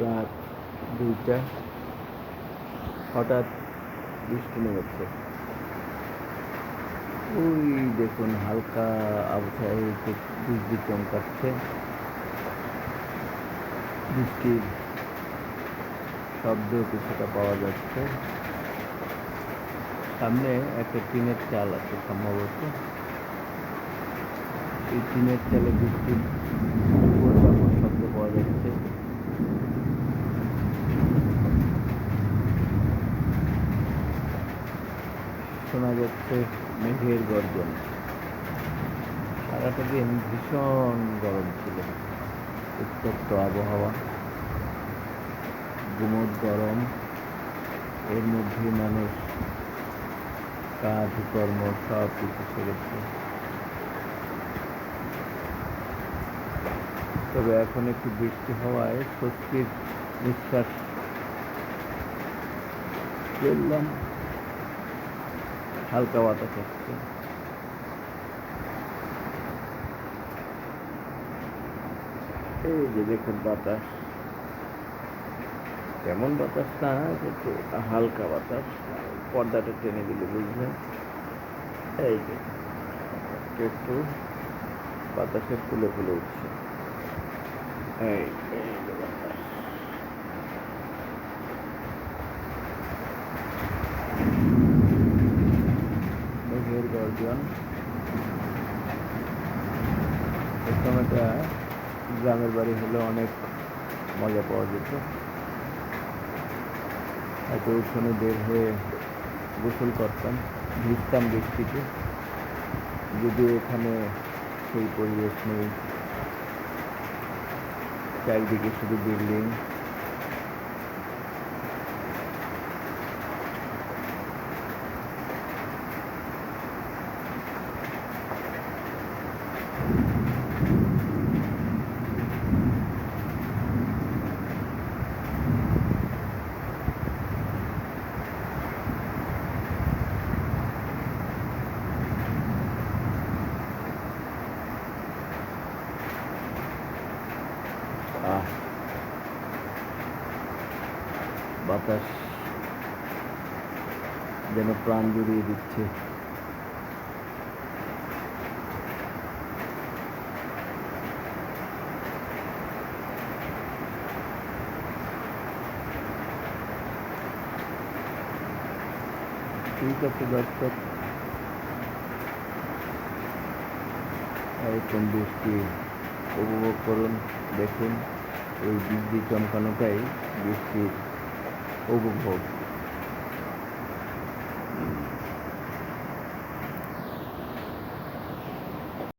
রাত দুইটা, হঠাৎ বৃষ্টি নেমেছে। ওই দেখুন, হালকা একটু বৃষ্টি চমকাচ্ছে। বৃষ্টির শব্দ কিছুটা পাওয়া যাচ্ছে। সামনে একটা টিনের চাল আছে সম্ভবত। এই টিনের চালে বৃষ্টির শব্দ পাওয়া যাচ্ছে। শোনা যাচ্ছে মেঘের গর্জন। সারাটা দিন ভীষণ গরম ছিল। উত্তপ্ত আবহাওয়া, গুমট গরম, এর মধ্যে মানুষ কাজ কর্ম সব কিছু ছেড়েছে তবে এখন একটু বৃষ্টি হওয়ায় স্বস্তির নিঃশ্বাস ফেললাম। হালকা বাতাস আসছে এই যে দেখুন বাতাস। তেমন বাতাস না, কিন্তু হালকা বাতাস। পর্দাটা টেনে দিলে বুঝলেন এই যে একটু বাতাসে ফুলে ফুলে উঠছে। এই এই যে বাতাস এই সময়টা গ্রামের বাড়ি হলে অনেক মজা পাওয়া যেত। এত উঠোনে বের হয়ে গোসল করতাম, ভিজতাম বৃষ্টিতে। যদিও এখানে সেই পরিবেশ নেই। চারিদিকে শুধু বিল্ডিং। বাতাস যেন প্রাণ জুড়িয়ে দিচ্ছে। ঠিক আছে দর্শক এরকম বৃষ্টি উপভোগ করুন দেখুন এই বৃষ্টি চমকানোটাই বৃষ্টির উপভোগ।